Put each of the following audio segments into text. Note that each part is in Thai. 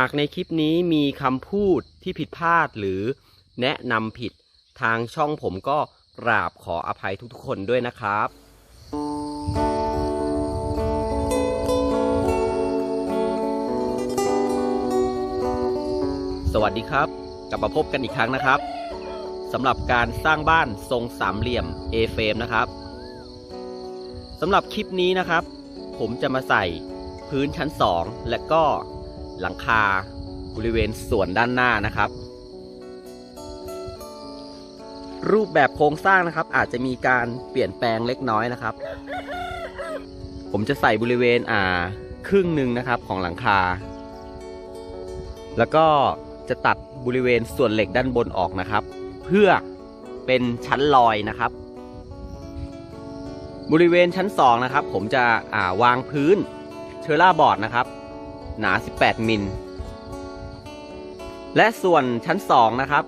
หากในคลิปนี้มีคำพูดที่ผิดพลาดหรือแนะนำผิดทางช่องผมก็กราบขออภัยทุกๆคนด้วยนะครับ สวัสดีครับกลับมาพบกันอีกครั้งนะครับสำหรับการสร้างบ้านทรงสามเหลี่ยม A frame นะครับสำหรับคลิปนี้นะครับ ผมจะมาใส่พื้นชั้น 2 และก็ หลังคาบริเวณส่วนด้านหน้านะครับ รูปแบบโครงสร้างนะครับ อาจจะมีการเปลี่ยนแปลงเล็กน้อยนะครับ ผมจะใส่บริเวณอ่าครึ่งหนึ่งนะครับของหลังคา แล้วก็จะตัดบริเวณส่วนเหล็กด้านบนออกนะครับ เพื่อเป็นชั้นลอยนะครับ บริเวณชั้น 2 นะครับ ผมจะอ่าวางพื้นเชอร่าบอร์ดนะครับ หนา 18 มิล และส่วนชั้น 2 นะครับ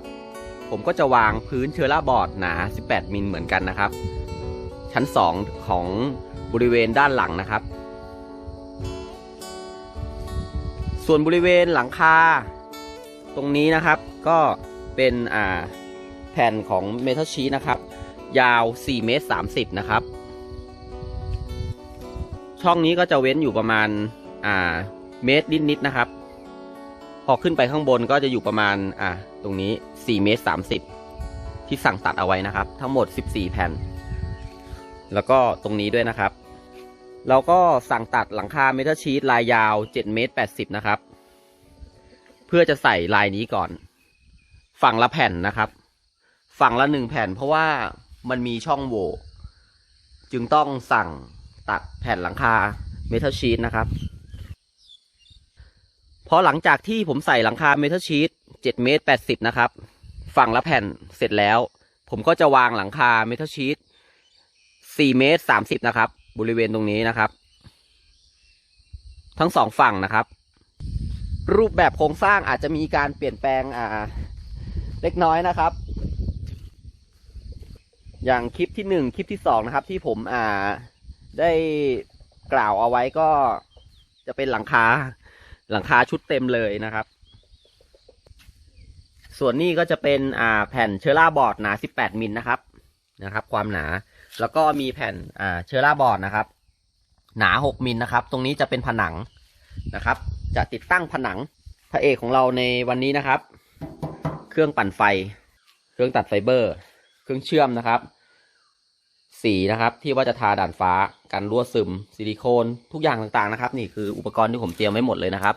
ผมก็จะวางพื้นเชอร่าบอร์ดหนา 18 มิลเหมือนกันนะครับ ชั้น 2 ของบริเวณด้านหลังนะครับ ส่วนบริเวณหลังคาตรงนี้นะครับก็เป็นอ่าแผ่นของเมทัลชีนะครับ ยาว 4 เมตร 30 นะครับ ช่องนี้ก็จะเว้นอยู่ประมาณอ่า เมตรนิดๆนะครับ พอขึ้นไปข้างบนก็จะอยู่ประมาณอ่าตรงนี้4เมตร30 ที่สั่งตัดเอาไว้นะครับ ทั้งหมด 14 แผ่น แล้วก็ตรงนี้ด้วยนะครับ เราก็สั่งตัดหลังคาเมทัลชีตลายยาว7เมตร80 นะครับ เพื่อจะใส่ลายนี้ก่อน ฝั่งละแผ่นนะครับ ฝั่งละหนึ่งแผ่น เพราะว่ามันมีช่องโหว่จึงต้องสั่งตัดแผ่นหลังคาเมทัลชีตนะครับ พอหลังจากที่ผมใส่หลังคาเมทัลชีต7เมตร80 นะครับ ฝั่งละแผ่นเสร็จแล้ว ผมก็จะวางหลังคาเมทัลชีต4เมตร30 นะครับ บริเวณตรงนี้นะครับ ทั้งสองฝั่งนะครับ รูปแบบโครงสร้างอาจจะมีการเปลี่ยนแปลงอ่าเล็กน้อยนะครับ อย่างคลิปที่หนึ่งคลิปที่สองนะครับ ที่ผมอ่าได้กล่าวเอาไว้ก็จะเป็นหลังคา หลังคาชุดเต็มเลยนะครับ ส่วนนี้ก็จะเป็นอ่าแผ่นเชอร่าบอร์ดหนา 18 มิลนะครับนะครับ ความหนาแล้วก็มีแผ่นอ่าเชอร่าบอร์ดนะครับ หนา 6 มิลนะครับ ตรงนี้จะเป็นผนังนะครับ จะติดตั้งผนังพระเอกของเราในวันนี้นะครับ เครื่องปั่นไฟ เครื่องตัดไฟเบอร์ เครื่องเชื่อมนะครับ สีนะครับที่ว่าจะทาด่านฟ้ากันรั่วซึม ซิลิโคนทุกอย่างต่างๆนะครับ นี่คืออุปกรณ์ที่ผมเตรียมไว้หมดเลยนะครับ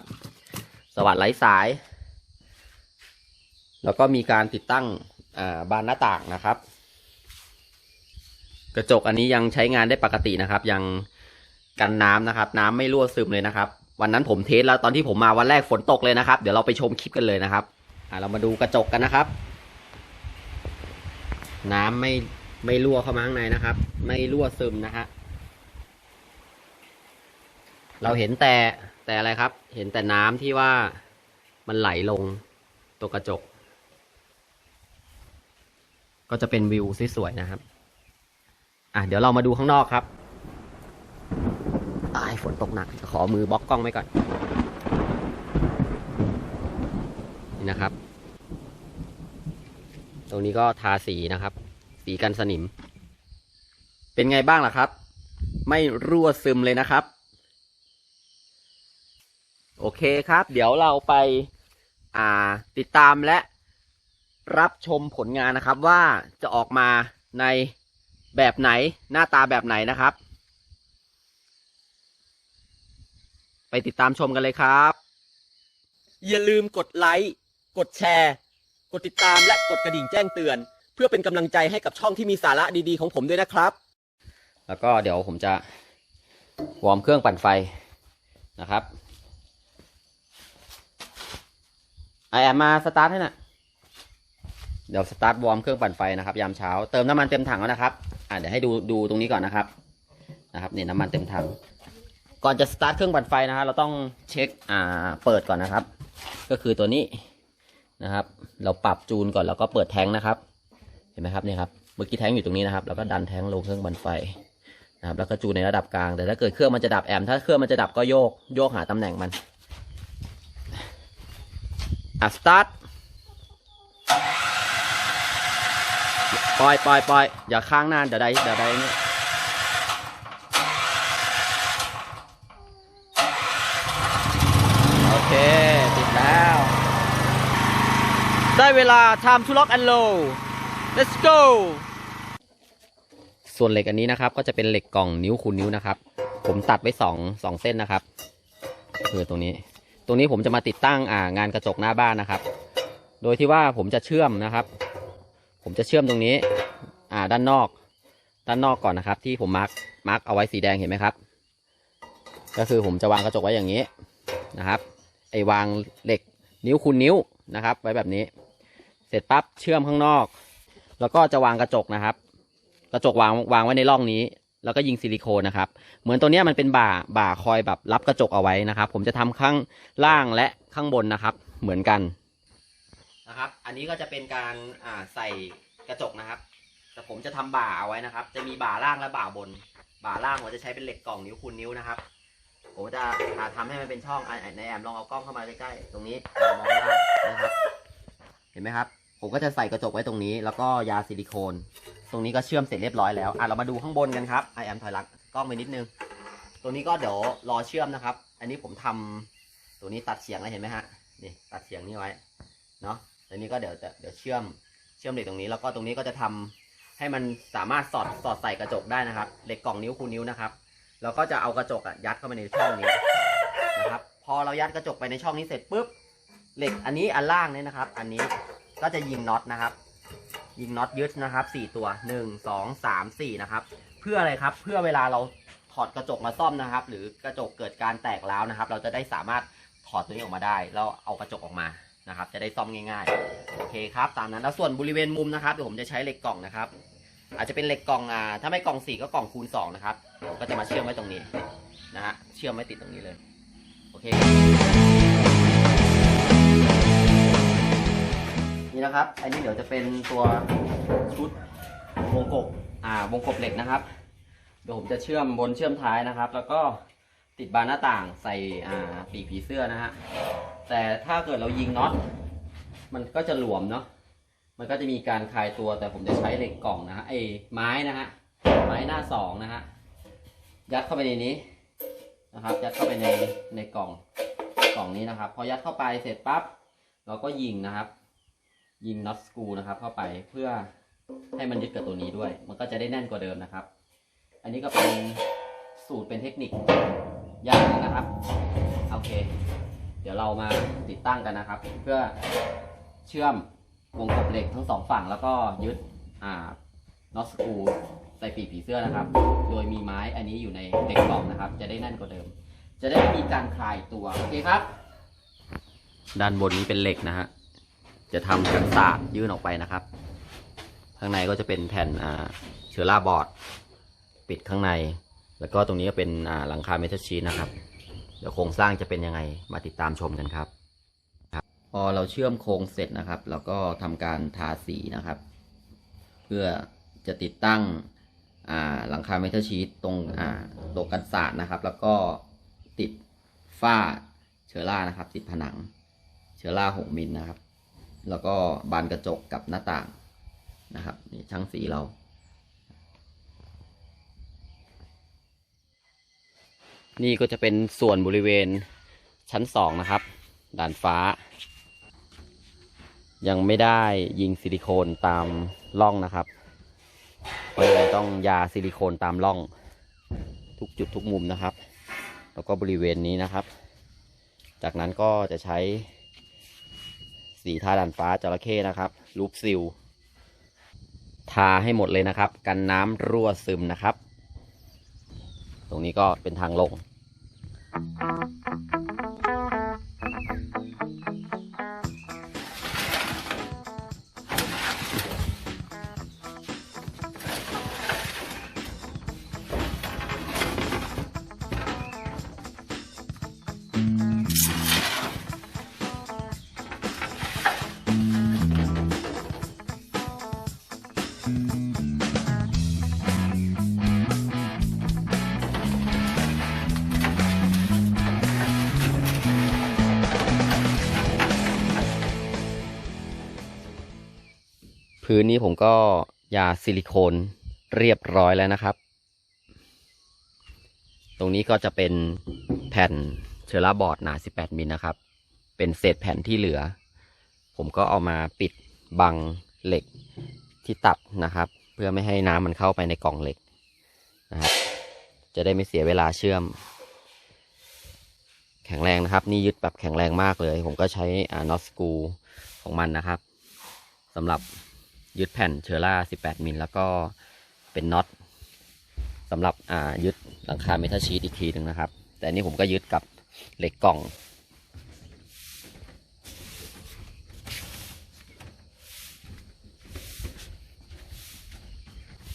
สวัสดไร้สาย แล้วก็มีการติดตั้งาบานหน้าต่างนะครับ กระจกอันนี้ยังใช้งานได้ปกตินะครับ ยังกันน้ำนะครับ น้ำไม่รั่วซึมเลยนะครับ วันนั้นผมเทสแล้วตอนที่ผมมาวันแรกฝนตกเลยนะครับ เดี๋ยวเราไปชมคลิปกันเลยนะครับอ่าเรามาดูกระจกกันนะครับ น้ำไม่ ไม่รั่วเข้ามาข้างในนะครับ ไม่รั่วซึมนะฮะเราเห็นแต่แต่อะไรครับ เห็นแต่น้ำที่ว่ามันไหลลงตัวกระจก ก็จะเป็นวิวสวยๆนะครับ อะเดี๋ยวเรามาดูข้างนอกครับอายฝนตกหนักขอมือบล็อกกล้องไว้ก่อน นี่นะครับ ตรงนี้ก็ทาสีนะครับ สีกันสนิม เป็นไงบ้างล่ะครับ ไม่รั่วซึมเลยนะครับ โอเคครับ เดี๋ยวเราไปอ่าติดตามและรับชมผลงานนะครับว่าจะออกมาในแบบไหนหน้าตาแบบไหนนะครับ ไปติดตามชมกันเลยครับ อย่าลืมกดไลค์ กดแชร์ กดติดตามและกดกระดิ่งแจ้งเตือน เพื่อเป็นกำลังใจให้กับช่องที่มีสาระดีๆของผมด้วยนะครับ แล้วก็เดี๋ยวผมจะวอร์มเครื่องปั่นไฟนะครับไอแอมมาสตาร์ทให้หน่ะเดี๋ยวสตาร์ทวอร์มเครื่องปั่นไฟนะครับยามเช้าเติมน้ำมันเต็มถังแล้วนะครับอ่าเดี๋ยวให้ดูดูตรงนี้ก่อนนะครับนะครับเนี่ยน้ำมันเต็มถัง ก่อนจะสตาร์ทเครื่องปั่นไฟนะครับเราต้องเช็คอ่าเปิดก่อนนะครับ ก็คือตัวนี้นะครับ เราปรับจูนก่อนแล้วก็เปิดแทงนะครับ เห็นไหมครับเนี่ยครับเมื่อกี้แทงอยู่ตรงนี้นะครับแล้วก็ดันแทงลงเครื่องปั่นไฟนะครับแล้วก็จูในระดับกลาง แต่ถ้าเกิดเครื่องมันจะดับแอมถ้าเครื่องมันจะดับก็โยกโยกหาตำแหน่งมันอะสตาร์ทปล่อยปล่อยปล่อยอย่าค้างนานเดี๋ยวได้เดี๋ยวได้นี่โอเค ติดแล้ว ได้เวลา time to lock and load let's go ส่วนเหล็กอันนี้นะครับ ก็จะเป็นเหล็กกล่องนิ้วคูณนิ้วนะครับ ผมตัดไว้สองสองเส้นนะครับคือตรงนี้ ตรงนี้ผมจะมาติดตั้งอ่างานกระจกหน้าบ้านนะครับ โดยที่ว่าผมจะเชื่อมนะครับ ผมจะเชื่อมตรงนี้อ่าด้านนอก ด้านนอกก่อนนะครับ ที่ผมมาร์กมาร์กเอาไว้สีแดงเห็นไหมครับ ก็คือผมจะวางกระจกไว้อย่างนี้นะครับ ไอวางเหล็กนิ้วคูณนิ้วนะครับ ไว้แบบนี้ เสร็จปั๊บเชื่อมข้างนอก แล้วก็จะวางกระจกนะครับ กระจกวางวางไว้ในร่องนี้ แล้วก็ยิงซิลิโคนนะครับ เหมือนตัวนี้มันเป็นบ่าบ่าคอยแบบรับกระจกเอาไว้นะครับ ผมจะทำข้างล่างและข้างบนนะครับ เหมือนกันนะครับ อันนี้ก็จะเป็นการอ่าใส่กระจกนะครับ แต่ผมจะทำบ่าเอาไว้นะครับ จะมีบ่าล่างและบ่าบน บ่าล่างผมจะใช้เป็นเหล็กกล่องนิ้วคูณนิ้วนะครับผมจะอ่าทำให้มันเป็นช่องในแอมลองเอากล้องเข้ามาใกล้ๆตรงนี้มองข้างล่างนะครับ เห็นไหมครับ ผมก็จะใส่กระจกไว้ตรงนี้ แล้วก็ยาซิลิโคน ตรงนี้ก็เชื่อมเสร็จเรียบร้อยแล้วอะเรามาดูข้างบนกันครับไอแอมถอยหลังกล้องไปนิดนึงตัวนี้ก็เดี๋ยวรอเชื่อมนะครับ อันนี้ผมทำตัวนี้ตัดเฉียงแล้วเห็นไหมฮะนี่ตัดเฉียงนี่ไว้เนาะอันนี้ก็เดี๋ยวเดี๋ยวเชื่อมเชื่อมเหล็กตรงนี้ แล้วก็ตรงนี้ก็จะทำให้มันสามารถสอดสอดใส่กระจกได้นะครับเหล็กกล่องนิ้วคูนิ้วนะครับแล้วก็จะเอากระจกอะยัดเข้าไปในช่องนี้นะครับ พอเรายัดกระจกไปในช่องนี้เสร็จปุ๊บเหล็กอันนี้อันล่างเนี่ยนะครับ อันนี้ ก็จะยิงน็อตนะครับ ยิงน็อตยึดนะครับสี่ตัวหนึ่งสองสามสี่นะครับ เพื่ออะไรครับเพื่อเวลาเราถอดกระจกมาซ่อมนะครับ หรือกระจกเกิดการแตกร้าวนะครับ เราจะได้สามารถถอดตัวนี้ออกมาได้แล้วเอากระจกออกมานะครับ จะได้ซ่อมง่ายๆโอเคครับ ตามนั้นแล้วส่วนบริเวณมุมนะครับเดี๋ยวผมจะใช้เหล็กกล่องนะครับ อาจจะเป็นเหล็กกล่องอ่าถ้าไม่กล่องสี่ก็กล่องคูณสองนะครับก็จะมาเชื่อมไว้ตรงนี้นะฮะเชื่อมไว้ติดตรงนี้เลยโอเค นะครับ อันนี้เดี๋ยวจะเป็นตัวชุดวงกบ อ่าวงกบเหล็กนะครับ เดี๋ยวผมจะเชื่อมบนเชื่อมท้ายนะครับ แล้วก็ติดบานหน้าต่างใส่อ่าปีกผีเสื้อนะฮะ แต่ถ้าเกิดเรายิงน็อตมันก็จะหลวมเนาะ มันก็จะมีการคลายตัวแต่ผมจะใช้เหล็กกล่องนะฮะไอ้ไม้นะฮะ ไม้หน้าสองนะฮะ ยัดเข้าไปในนี้นะครับ ยัดเข้าไปในในกล่องกล่องนี้นะครับ พอยัดเข้าไปเสร็จปั๊บเราก็ยิงนะครับ ยิงน็อตสกูนะครับ เข้าไปเพื่อให้มันยึดกับตัวนี้ด้วย มันก็จะได้แน่นกว่าเดิมนะครับ อันนี้ก็เป็นสูตรเป็นเทคนิคอย่างนึงนะครับโอเค เดี๋ยวเรามาติดตั้งกันนะครับ เพื่อเชื่อมวงกบเหล็กทั้งสองฝั่งแล้วก็ยึดอ่าน็อตสกูใส่ปีกผีเสื้อนะครับ โดยมีไม้อันนี้อยู่ในเหล็กกล่องนะครับ จะได้แน่นกว่าเดิม จะได้ไม่มีการคลายตัว โอเคครับ ด้านบนนี้เป็นเหล็กนะฮะ จะทำกันศาสตร์ยื่นออกไปนะครับ ข้างในก็จะเป็นแผ่นเชื้อราบอร์ด ปิดข้างใน แล้วก็ตรงนี้ก็เป็นหลังคาเมทัลชีตนะครับ เดี๋ยวโครงสร้างจะเป็นยังไงมาติดตามชมกันครับพอเราเชื่อมโครงเสร็จนะครับเราก็ทำการทาสีนะครับ เพื่อจะติดตั้งหลังคาเมทัลชีตตรงอ่าโลกันศาสตร์นะครับ แล้วก็ติดฝ้าเชื้อรานะครับ ติดผนังเชื้อราหกมิลนะครับ แล้วก็บานกระจกกับหน้าต่างนะครับนี่ช่างสีเรา นี่ก็จะเป็นส่วนบริเวณชั้นสองนะครับด่านฟ้า ยังไม่ได้ยิงซิลิโคนตามร่องนะครับเพราะฉะนั้นต้องยาซิลิโคนตามร่อง ทุกจุดทุกมุมนะครับ แล้วก็บริเวณนี้นะครับ จากนั้นก็จะใช้ สีทาดันฟ้าจระเข้นะครับ ลูกซิล ทาให้หมดเลยนะครับ กันน้ำรั่วซึมนะครับ ตรงนี้ก็เป็นทางลง พื้นนี้ผมก็ยาซิลิโคนเรียบร้อยแล้วนะครับ ตรงนี้ก็จะเป็นแผ่นเชอร่าบอร์ดหนา 18 มิลนะครับ เป็นเศษแผ่นที่เหลือ ผมก็เอามาปิดบังเหล็กที่ตัดนะครับ เพื่อไม่ให้น้ำมันเข้าไปในกล่องเหล็กนะครับ จะได้ไม่เสียเวลาเชื่อม แข็งแรงนะครับ นี่ยึดแบบแข็งแรงมากเลย ผมก็ใช้อานอสกูของมันนะครับสำหรับ ยึดแผ่นเชอร่า 18 มิลแล้วก็เป็นน็อตสำหรับยึดหลังคาเมทัลชีตอีกทีหนึ่งนะครับ แต่อันนี้ผมก็ยึดกับเหล็กกล่อง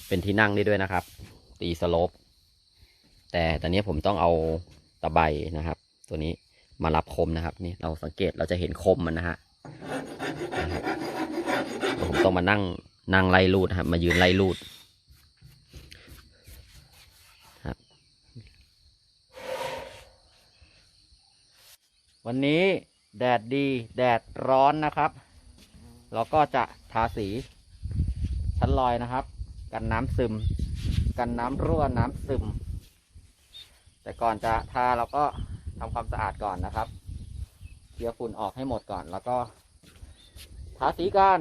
เป็นที่นั่งได้ด้วยนะครับ ตีสโลปแต่ตอนนี้ผมต้องเอาตะไบนะครับ ตัวนี้มารับคมนะครับนี่เราสังเกตเราจะเห็นคมมันนะฮะ ต้องมานั่งนั่งไล่รูดครับมายืนไล่รูดครับ วันนี้แดดดีแดดร้อนนะครับ เราก็จะทาสีชั้นลอยนะครับ กันน้ำซึม กันน้ำรั่วน้ำซึม แต่ก่อนจะทาเราก็ทำความสะอาดก่อนนะครับเคลียร์ฝุ่นออกให้หมดก่อนแล้วก็ทาสีกัน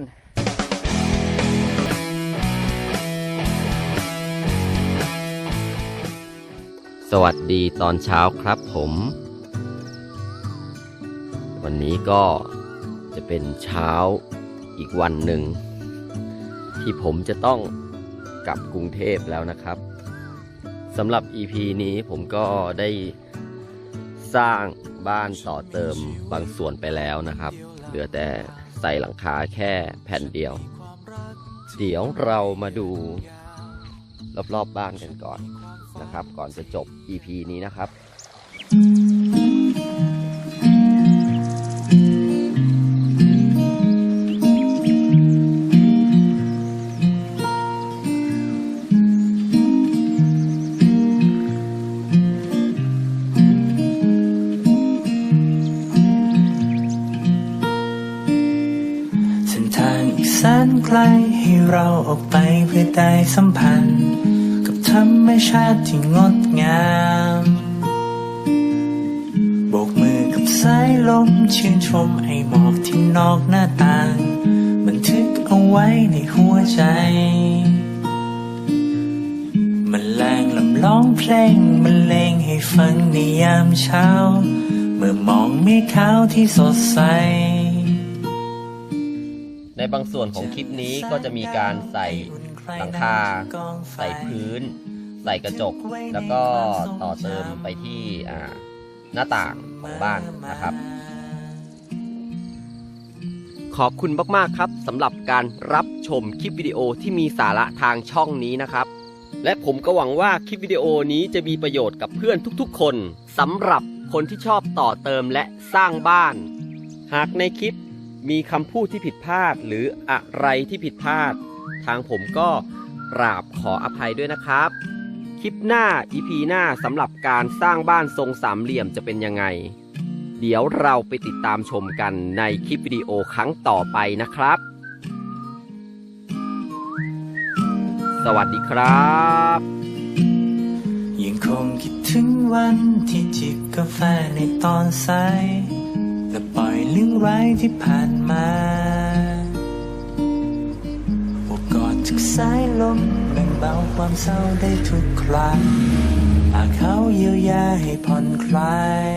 สวัสดีตอนเช้าครับผม วันนี้ก็จะเป็นเช้าอีกวันหนึ่ง ที่ผมจะต้องกลับกรุงเทพแล้วนะครับสำหรับ EP นี้ผมก็ได้สร้างบ้านต่อเติมบางส่วนไปแล้วนะครับ เหลือแต่ใส่หลังคาแค่แผ่นเดียว เดี๋ยวเรามาดูรอบๆบบ้านกันก่อน นะครับ ก่อนจะจบ EP นี้นะครับ เส้นทางอีกแสนไกลให้เราออกไปเพื่อได้สัมพันธ์ กับธรรมชาติที่งดงามโบกมือกับสายลมชื่นชมไอหมอกที่นอกหน้าต่าง บันทึกเอาไว้ในหัวใจ มันแรงลำร้องเพลงมันเลงให้ฟังในยามเช้า เมื่อมองเมฆขาวที่สดใสในบางส่วนของคลิปนี้ก็จะมีการใส่ หลังคา ใส่พื้น ใส่กระจก แล้วก็ต่อเติมไปที่หน้าต่างของบ้านนะครับ ขอบคุณมากๆครับสำหรับการรับชมคลิปวิดีโอที่มีสาระทางช่องนี้นะครับและผมก็หวังว่าคลิปวิดีโอนี้จะมีประโยชน์กับเพื่อนทุกๆ คนสำหรับคนที่ชอบต่อเติมและสร้างบ้าน หากในคลิปมีคำพูดที่ผิดพลาดหรืออะไรที่ผิดพลาด ทางผมก็กราบขออภัยด้วยนะครับ คลิปหน้า EP หน้าสำหรับการสร้างบ้านทรงสามเหลี่ยมจะเป็นยังไง เดี๋ยวเราไปติดตามชมกันในคลิปวิดีโอครั้งต่อไปนะครับ สวัสดีครับยังคงคิดถึงวันที่จิบกาแฟในตอนสายและปล่อยเรื่องร้ายที่ผ่านมา สายลมแบ่งเบาความเศร้าได้ทุกครั้งอาเขาเยียวยาให้ผ่อนคลาย